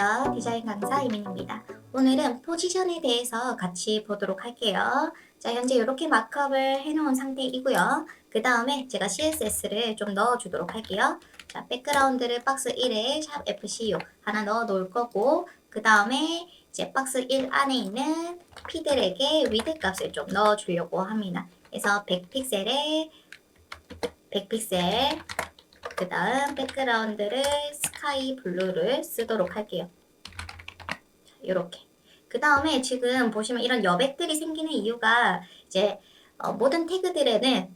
안녕하세요. 디자인 강사 이민입니다. 오늘은 포지션에 대해서 같이 보도록 할게요. 자, 현재 이렇게 마크업을 해놓은 상태이고요. 그 다음에 제가 CSS를 좀 넣어주도록 할게요. 자, 백그라운드를 박스 1에 샵 FCU 하나 넣어 놓을 거고, 그 다음에 이제 박스 1 안에 있는 피들에게 위드 값을 좀 넣어주려고 합니다. 그래서 100픽셀에 100픽셀 그 다음 백그라운드를 스카이 블루를 쓰도록 할게요. 이렇게. 그 다음에 지금 보시면 이런 여백들이 생기는 이유가 이제 어, 모든 태그들에는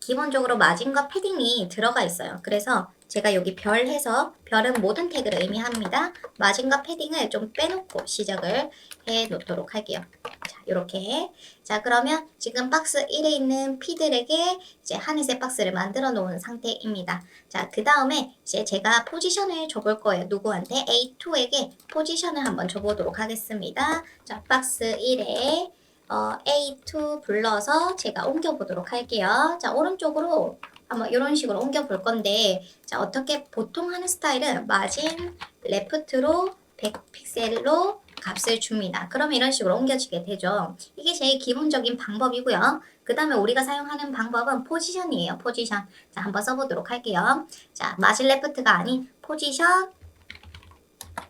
기본적으로 마진과 패딩이 들어가 있어요. 그래서 제가 여기 별 해서 별은 모든 태그를 의미합니다. 마진과 패딩을 좀 빼놓고 시작을 해 놓도록 할게요. 자, 이렇게. 자, 그러면 지금 박스 1에 있는 피들에게 이제 하늘색 박스를 만들어 놓은 상태입니다. 자, 그 다음에 이제 제가 포지션을 줘볼 거예요. 누구한테? A2에게 포지션을 한번 줘보도록 하겠습니다. 자, 박스 1에 어, A2 불러서 제가 옮겨보도록 할게요. 자, 오른쪽으로 한번 이런 식으로 옮겨 볼 건데, 자, 어떻게 보통 하는 스타일은 마진 레프트로 100픽셀로 값을 줍니다. 그러면 이런 식으로 옮겨지게 되죠. 이게 제일 기본적인 방법이고요. 그 다음에 우리가 사용하는 방법은 포지션이에요. 포지션. 자, 한번 써보도록 할게요. 자, 마진 레프트가 아닌 포지션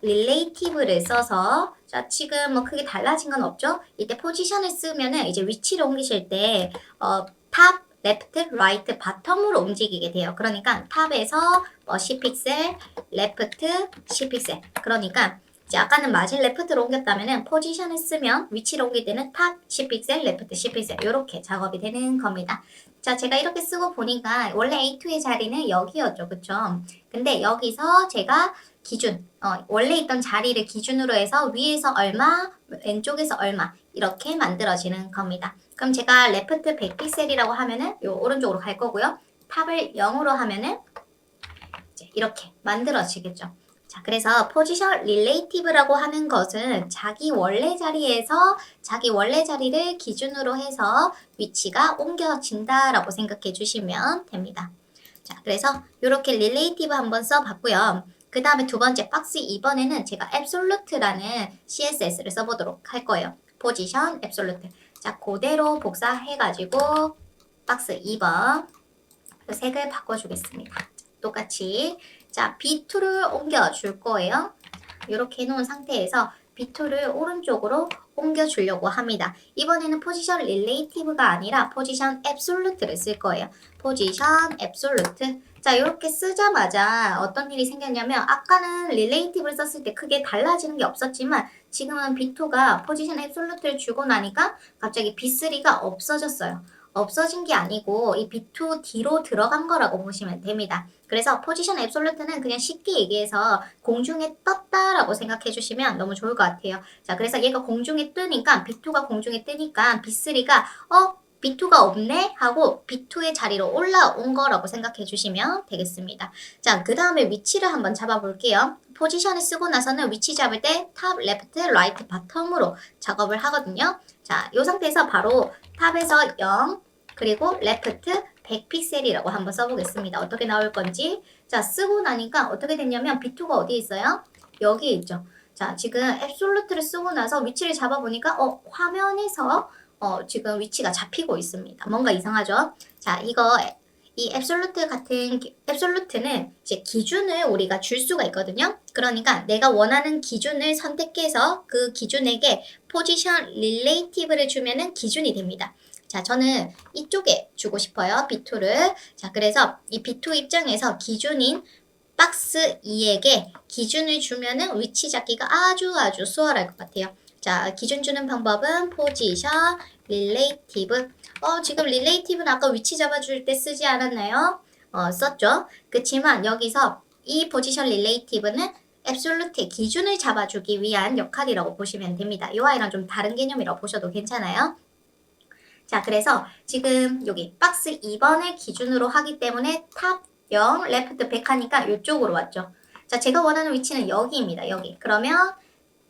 릴레이티브를 써서 자 지금 뭐 크게 달라진 건 없죠? 이때 포지션을 쓰면은 이제 위치를 옮기실 때 어, 탑, 레프트, 라이트, 바텀으로 움직이게 돼요. 그러니까 탑에서 뭐 10픽셀, 레프트, 10픽셀. 그러니까 이제 아까는 마진 레프트로 옮겼다면은 포지션을 쓰면 위치를 옮길 때는 탑 10픽셀, 레프트 10픽셀 이렇게 작업이 되는 겁니다. 자, 제가 이렇게 쓰고 보니까 원래 A2의 자리는 여기였죠. 그쵸? 근데 여기서 제가 기준, 어, 원래 있던 자리를 기준으로 해서 위에서 얼마, 왼쪽에서 얼마 이렇게 만들어지는 겁니다. 그럼 제가 레프트 100픽셀이라고 하면은 요 오른쪽으로 갈 거고요. 탑을 0으로 하면은 이렇게 만들어지겠죠. 자, 그래서 포지션 릴레이티브라고 하는 것은 자기 원래 자리에서 자기 원래 자리를 기준으로 해서 위치가 옮겨진다라고 생각해 주시면 됩니다. 자, 그래서 이렇게 릴레이티브 한번 써봤고요. 그 다음에 두 번째 박스 2번에는 제가 absolute라는 CSS를 써보도록 할 거예요. 포지션 absolute. 자, 그대로 복사해가지고 박스 2번 색을 바꿔주겠습니다. 똑같이 자 B2를 옮겨줄 거예요. 이렇게 해놓은 상태에서 B2를 오른쪽으로 옮겨주려고 합니다. 이번에는 포지션 릴레이티브가 아니라 포지션 앱솔루트를 쓸 거예요. 포지션 앱솔루트. 자, 이렇게 쓰자마자 어떤 일이 생겼냐면 아까는 릴레이티브를 썼을 때 크게 달라지는 게 없었지만 지금은 B2가 포지션 앱솔루트를 주고 나니까 갑자기 B3가 없어졌어요. 없어진 게 아니고 이 B2 뒤로 들어간 거라고 보시면 됩니다. 그래서 포지션 앱솔루트는 그냥 쉽게 얘기해서 공중에 떴다라고 생각해 주시면 너무 좋을 것 같아요. 자, 그래서 얘가 공중에 뜨니까 B2가 공중에 뜨니까 B3가 어 B2가 없네 하고 B2의 자리로 올라온 거라고 생각해 주시면 되겠습니다. 자, 그 다음에 위치를 한번 잡아 볼게요. 포지션을 쓰고 나서는 위치 잡을 때 탑, 레프트, 라이트, 바텀으로 작업을 하거든요. 자, 이 상태에서 바로 탑에서 0, 그리고 레프트 100픽셀이라고 한번 써보겠습니다. 어떻게 나올 건지. 자, 쓰고 나니까 어떻게 됐냐면 B2가 어디에 있어요? 여기에 있죠. 자, 지금 앱솔루트를 쓰고 나서 위치를 잡아보니까 어, 화면에서 어, 지금 위치가 잡히고 있습니다. 뭔가 이상하죠? 자, 이거 이 앱솔루트 같은 기- 앱솔루트는 이제 기준을 우리가 줄 수가 있거든요. 그러니까 내가 원하는 기준을 선택해서 그 기준에게 포지션 릴레이티브를 주면은 기준이 됩니다. 자, 저는 이쪽에 주고 싶어요. B2를. 자, 그래서 이 B2 입장에서 기준인 박스 2에게 기준을 주면은 위치 잡기가 아주 아주 수월할 것 같아요. 자, 기준 주는 방법은 포지션 릴레이티브. 어, 지금 릴레이티브는 아까 위치 잡아줄 때 쓰지 않았나요? 어, 썼죠. 그치만 여기서 이 포지션 릴레이티브는 앱솔루트의 기준을 잡아주기 위한 역할이라고 보시면 됩니다. 이 아이랑 좀 다른 개념이라고 보셔도 괜찮아요. 자, 그래서 지금 여기 박스 2번을 기준으로 하기 때문에 탑 0, 레프트 100 하니까 이쪽으로 왔죠. 자, 제가 원하는 위치는 여기입니다. 여기. 그러면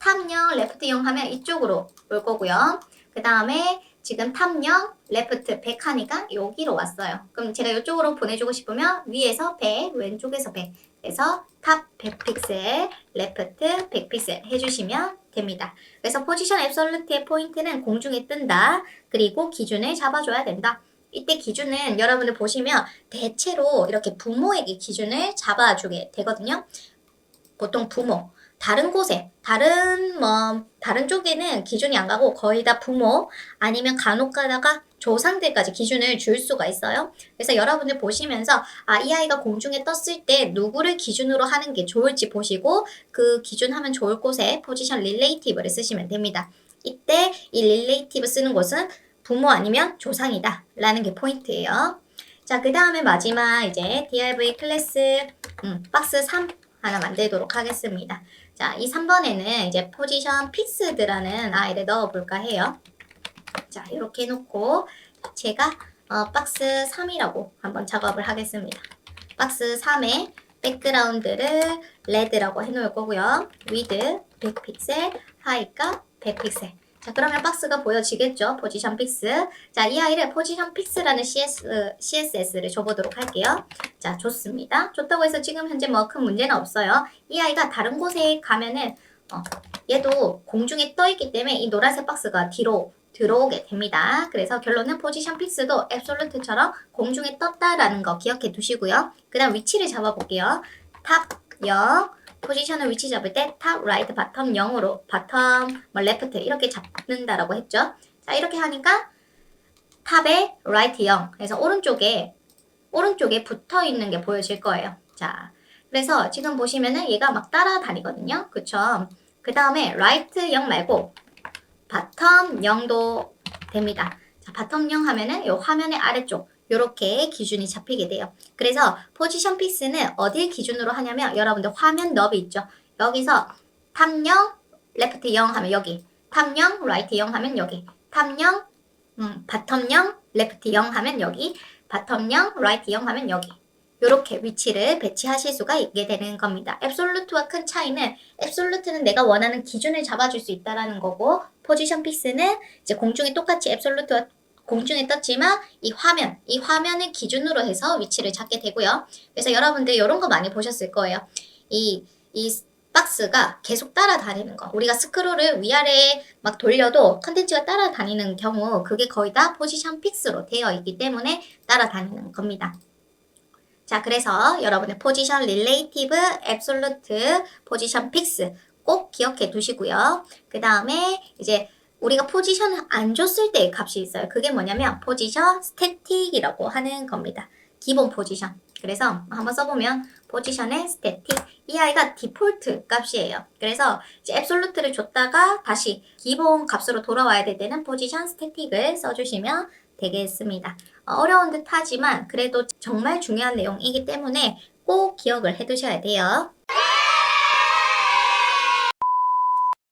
탑 0, 레프트 0 하면 이쪽으로 올 거고요. 그 다음에 지금 탑 0, 레프트 100 하니까 여기로 왔어요. 그럼 제가 이쪽으로 보내주고 싶으면 위에서 100, 왼쪽에서 100. 그래서 탑 100픽셀, 레프트 100픽셀 해주시면 됩니다. 그래서 포지션 앱솔루트의 포인트는 공중에 뜬다. 그리고 기준을 잡아줘야 된다. 이때 기준은 여러분들 보시면 대체로 이렇게 부모에게 기준을 잡아주게 되거든요. 보통 부모, 다른 곳에, 다른 뭐 다른 쪽에는 기준이 안 가고 거의 다 부모 아니면 간혹 가다가 조상들까지 기준을 줄 수가 있어요. 그래서 여러분들 보시면서 아, 이 아이가 공중에 떴을 때 누구를 기준으로 하는 게 좋을지 보시고 그 기준하면 좋을 곳에 포지션 릴레이티브를 쓰시면 됩니다. 이때 이 릴레이티브 쓰는 곳은 부모 아니면 조상이다 라는 게 포인트예요. 자, 그 다음에 마지막 이제 DRV 클래스 음, 박스 3 하나 만들도록 하겠습니다. 자, 이 3번에는 이제 포지션 픽스드라는 아이를 넣어볼까 해요. 자, 이렇게 해놓고 제가 어, 박스 3이라고 한번 작업을 하겠습니다. 박스 3에 백그라운드를 레드라고 해놓을 거고요. 위드 100픽셀, 하이가 100픽셀. 자, 그러면 박스가 보여지겠죠? 포지션 픽스. 자, 이 아이를 포지션 픽스라는 CS, CSS를 줘보도록 할게요. 자, 좋습니다. 좋다고 해서 지금 현재 뭐 큰 문제는 없어요. 이 아이가 다른 곳에 가면은, 어, 얘도 공중에 떠 있기 때문에 이 노란색 박스가 뒤로 들어오게 됩니다. 그래서 결론은 포지션 픽스도 앱솔루트처럼 공중에 떴다라는 거 기억해 두시고요. 그 다음 위치를 잡아볼게요. 탑 0, 포지션을 위치 잡을 때 탑, 라이트, 바텀 0으로 바텀, 뭐 레프트 이렇게 잡는다라고 했죠. 자 이렇게 하니까 탑에 라이트 0, 그래서 오른쪽에 오른쪽에 붙어 있는 게 보여질 거예요. 자 그래서 지금 보시면은 얘가 막 따라다니거든요. 그쵸? 그 다음에 라이트 0 말고 바텀 0도 됩니다. 자, 바텀 0 하면은 이 화면의 아래쪽 이렇게 기준이 잡히게 돼요. 그래서 포지션 픽스는 어딜 기준으로 하냐면 여러분들 화면 너비 있죠. 여기서 탑 0, 레프트 0 하면 여기 탑 0, 라이트 0 하면 여기 탑 0, 음, 바텀 0, 레프트 0 하면 여기 바텀 0, 라이트 0 하면 여기 이렇게 위치를 배치하실 수가 있게 되는 겁니다. 앱솔루트와 큰 차이는 앱솔루트는 내가 원하는 기준을 잡아줄 수 있다라는 거고 포지션 픽스는 이제 공중에 똑같이 앱솔루트와 공중에 떴지만 이 화면, 이 화면을 기준으로 해서 위치를 잡게 되고요. 그래서 여러분들 이런 거 많이 보셨을 거예요. 이, 이 박스가 계속 따라다니는 거. 우리가 스크롤을 위아래에 막 돌려도 컨텐츠가 따라다니는 경우 그게 거의 다 포지션 픽스로 되어 있기 때문에 따라다니는 겁니다. 자, 그래서 여러분의 포지션 릴레이티브, 앱솔루트, 포지션 픽스 꼭 기억해 두시고요. 그 다음에 이제 우리가 포지션을 안 줬을 때의 값이 있어요. 그게 뭐냐면 포지션 스태틱이라고 하는 겁니다. 기본 포지션. 그래서 한번 써보면 포지션의 스태틱. 이 아이가 디폴트 값이에요. 그래서 이제 앱솔루트를 줬다가 다시 기본 값으로 돌아와야 될 때는 포지션 스태틱을 써주시면 되겠습니다. 어, 어려운 듯 하지만 그래도 정말 중요한 내용이기 때문에 꼭 기억을 해 두셔야 돼요.